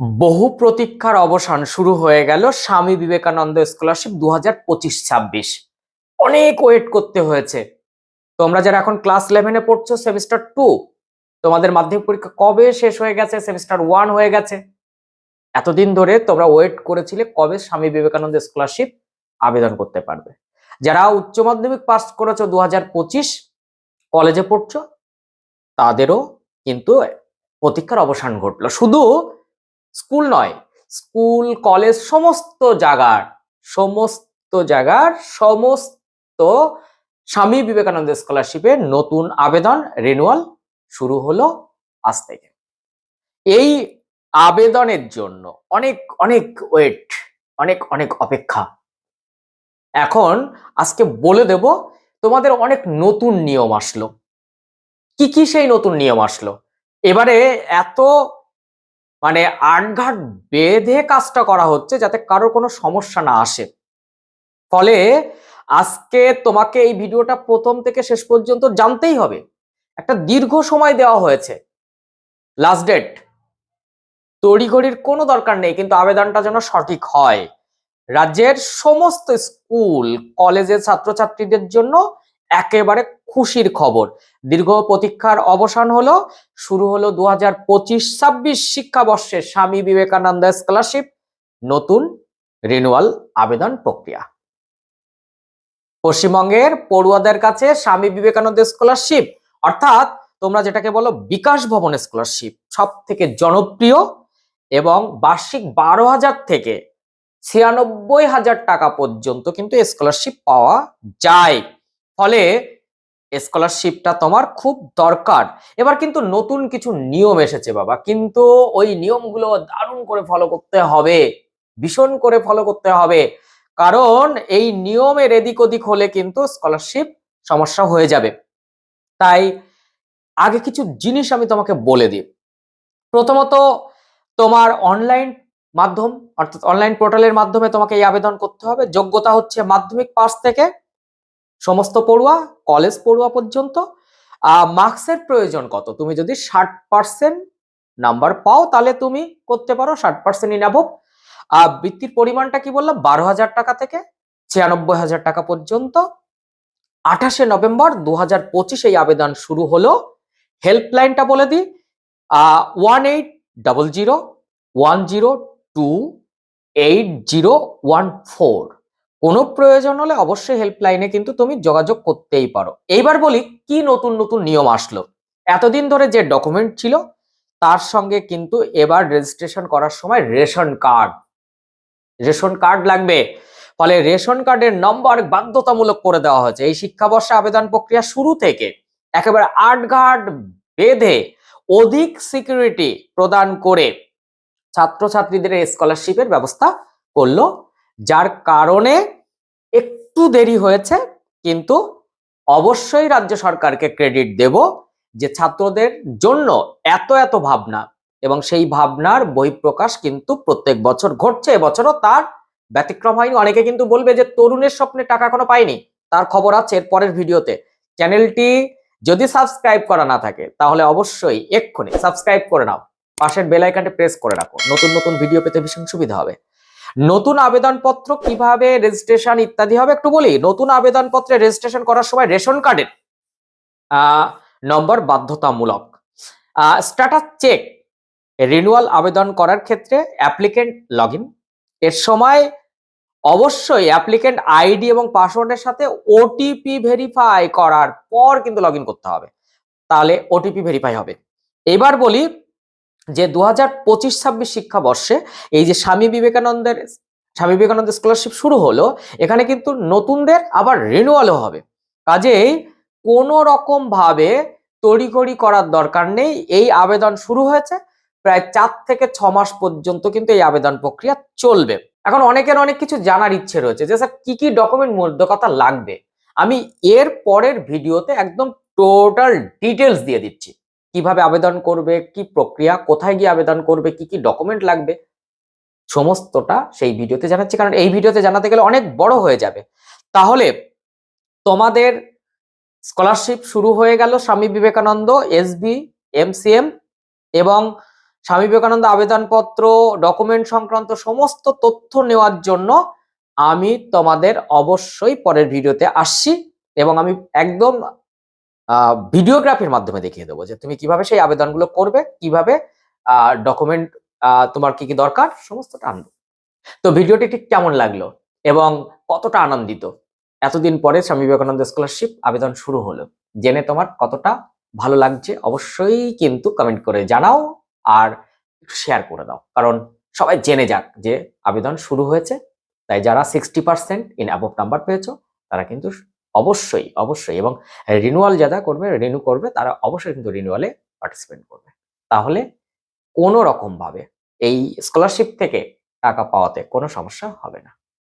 বহু প্রতীক্ষার অবসান শুরু হয়ে গেল স্বামী বিবেকানন্দ স্কলারশিপ দু হাজার পঁচিশ ছাব্বিশ। অনেক ওয়েট করতে হয়েছে। তোমরা যারা এখন ক্লাস ইলেভেনে পড়ছো সেমিস্টার টু তোমাদের মাধ্যমিক পরীক্ষা কবে শেষ হয়ে গেছে? সেমিস্টার ওয়ান হয়ে গেছে। এতদিন ধরে তোমরা ওয়েট করেছিলে কবে স্বামী বিবেকানন্দ স্কলারশিপ আবেদন করতে পারবে। যারা উচ্চ মাধ্যমিক পাস করেছ দু হাজার পঁচিশ, কলেজে পড়ছো, তাদেরও কিন্তু প্রতীক্ষার অবসান ঘটলো। শুধু স্কুল নয়, স্কুল, কলেজ সমস্ত জায়গার সমস্ত জায়গার সমস্ত স্বামী বিবেকানন্দ স্কলারশিপের নতুন আবেদন রিনুয়াল শুরু হলো আজ থেকে। এই আবেদনের জন্য অনেক অনেক ওয়েট অনেক অনেক অপেক্ষা। এখন আজকে বলে দেব, তোমাদের অনেক নতুন নিয়ম আসলো। কি কি সেই নতুন নিয়ম আসলো? এবারে এত মানে আটঘাট বেঁধে কাজটা করা হচ্ছে যাতে কারোর কোনো সমস্যা না আসে। ফলে আজকে তোমাকে এই ভিডিওটা প্রথম থেকে শেষ পর্যন্ত জানতেই হবে। একটা দীর্ঘ সময় দেওয়া হয়েছে। লাস্ট ডেট তড়িঘড়ির কোনো দরকার নেই, কিন্তু আবেদনটা যেন সঠিক হয়। রাজ্যের সমস্ত স্কুল, কলেজের ছাত্রছাত্রীদের জন্য একেবারে খুশির খবর। দীর্ঘ প্রতীক্ষার অবসান হলো, শুরু হলো দু হাজার পঁচিশ ছাব্বিশ শিক্ষাবর্ষে স্বামী বিবেকানন্দ স্কলারশিপ, নতুন রিনুয়াল আবেদন প্রক্রিয়া। পশ্চিমবঙ্গের পড়ুয়াদের কাছে স্বামী বিবেকানন্দ স্কলারশিপ, অর্থাৎ তোমরা যেটাকে বলো বিকাশ ভবন স্কলারশিপ সব থেকে জনপ্রিয় এবং বার্ষিক বারো হাজার থেকে ছিয়ানব্বই হাজার টাকা পর্যন্ত কিন্তু স্কলারশিপ পাওয়া যায়। ফলে স্কলারশিপটা তোমার খুব দরকার। এবার কিন্তু নতুন কিছু নিয়ম এসেছে বাবা। কিন্তু ওই নিয়মগুলো দারুণ করে ফলো করতে হবে। ভীষণ করে ফলো করতে হবে। কারণ এই নিয়মের এদিক ওদিক হলে কিন্তু স্কলারশিপ সমস্যা হয়ে যাবে। তাই আগে কিছু জিনিস আমি তোমাকে বলে দিই। প্রথমত, তোমার অনলাইন মাধ্যম, অর্থাৎ অনলাইন পোর্টালের মাধ্যমে তোমাকে এই আবেদন করতে হবে। যোগ্যতা হচ্ছে মাধ্যমিক পাস থেকে সমস্ত পড়ুয়া কলেজ পড়ুয়া পর্যন্ত মার্কসের প্রয়োজন কত? তুমি যদি ষাট পার্সেন্ট নাম্বার পাও, তাহলে তুমি করতে পারো ষাট পার্সেন্ট ইন অ্যাবভ বৃত্তির পরিমাণটা কি বললাম? বারো হাজার টাকা থেকে ছিয়ানব্বই হাজার টাকা পর্যন্ত। আঠাশে নভেম্বর দু হাজার পঁচিশ এই আবেদন শুরু হলো। হেল্পলাইনটা বলে দিই। One eight double zero one zero two eight zero one four কোনো প্রয়োজন হলে অবশ্যই হেল্পলাইনে কিন্তু তুমি যোগাযোগ করতেই পারো। এইবার বলি, কি নতুন নতুন নিয়ম আসলো? এতদিন ধরে যে ডকুমেন্ট ছিল, তার সঙ্গে কিন্তু এবার রেজিস্ট্রেশন করার সময় রেশন কার্ড রেশন কার্ড লাগবে। ফলে রেশন কার্ডের নম্বর বাধ্যতামূলক করে দেওয়া হয়েছে। এই শিক্ষাবর্ষে আবেদন প্রক্রিয়া শুরু থেকে একেবারে আটঘাট বেঁধে অধিক সিকিউরিটি প্রদান করে ছাত্রছাত্রীদের স্কলারশিপের ব্যবস্থা করল যার কারণে একটু দেরি হয়েছে, কিন্তু অবশ্যই রাজ্য সরকারকে ক্রেডিট দেব যে ছাত্রদের জন্য এত এত ভাবনা এবং সেই ভাবনার বহিঃপ্রকাশ কিন্তু প্রত্যেক বছর ঘটছে, এবছরও তার ব্যতিক্রম হয়নি। অনেকে কিন্তু বলবে যে তরুণের স্বপ্নে টাকা কোনো পায়নি, তার খবর আছে এর পরের ভিডিওতে। চ্যানেলটি যদি সাবস্ক্রাইব করা না থাকে, তাহলে অবশ্যই এক্ষুনি সাবস্ক্রাইব করে নাও। পাশের বেল আইকনটি প্রেস করে রাখো। নতুন নতুন ভিডিও পেতে ভীষণ সুবিধা হবে। নতুন আবেদনপত্র কীভাবে রেজিস্ট্রেশন ইত্যাদি হবে? একটু বলি, নতুন আবেদনপত্রে রেজিস্ট্রেশন করার সময় রেশন কার্ডের নম্বর বাধ্যতামূলক। স্ট্যাটাস চেক রিনুয়াল আবেদন করার ক্ষেত্রে অ্যাপ্লিকেন্ট লগ এর সময় অবশ্যই অ্যাপ্লিকেন্ট আইডি এবং পাসওয়ার্ডের সাথে ওটিপি ভেরিফাই করার পর কিন্তু লগ করতে হবে। তাহলে ওটিপি ভেরিফাই হবে। এবার বলি যে দু হাজার পঁচিশ ছাব্বিশ শিক্ষাবর্ষে এই যে স্বামী বিবেকানন্দের, স্বামী বিবেকানন্দ স্কলারশিপ শুরু হলো, এখানে কিন্তু নতুনদের আবার রিনুয়ালও হবে। কাজেই কোনো রকম ভাবে তড়িঘড়ি করার দরকার নেই। এই আবেদন শুরু হয়েছে, প্রায় চার থেকে ছ মাস পর্যন্ত কিন্তু এই আবেদন প্রক্রিয়া চলবে। এখন অনেকের অনেক কিছু জানার ইচ্ছে রয়েছে যে, স্যার, কি কি ডকুমেন্ট মধ্য কথা লাগবে? আমি এর পরের ভিডিওতে একদম টোটাল ডিটেলস দিয়ে দিচ্ছি। কীভাবে আবেদন করবে, কি প্রক্রিয়া, কোথায় গিয়ে আবেদন করবে, কি কি ডকুমেন্ট লাগবে, সমস্তটা সেই ভিডিওতে জানাচ্ছি। কারণ এই ভিডিওতে জানাতে গেলে অনেক বড় হয়ে যাবে। তাহলে তোমাদের স্কলারশিপ শুরু হয়ে গেল স্বামী বিবেকানন্দ এসবি এমসিএম এবং স্বামী বিবেকানন্দ আবেদনপত্র ডকুমেন্ট সংক্রান্ত সমস্ত তথ্য নেওয়ার জন্য আমি তোমাদের অবশ্যই পরের ভিডিওতে আসছি এবং আমি একদম ভিডিওগ্রাফির মাধ্যমে দেখিয়ে দেবো যে তুমি কীভাবে সেই আবেদনগুলো করবে, কীভাবে ডকুমেন্ট তোমার কি কি দরকার, সমস্তটা আনব। তো ভিডিওটি ঠিক কেমন লাগল এবং কতটা আনন্দিত? এতদিন পরে স্বামী বিবেকানন্দ স্কলারশিপ আবেদন শুরু হলো। জেনে তোমার কতটা ভালো লাগছে অবশ্যই কিন্তু কমেন্ট করে জানাও আর শেয়ার করে দাও। কারণ সবাই জেনে যাক যে আবেদন শুরু হয়েছে, তাই যারা sixty percent in above number পেয়েছ, তারা কিন্তু অবশ্যই অবশ্যই এবং রিনুয়াল যারা করবে রিনিউ করবে, তারা অবশ্যই কিন্তু রিনিউয়ালে পার্টিসিপেট করবে। তাহলে কোনো রকম ভাবে এই স্কলারশিপ থেকে টাকা পাওয়াতে কোনো সমস্যা হবে না।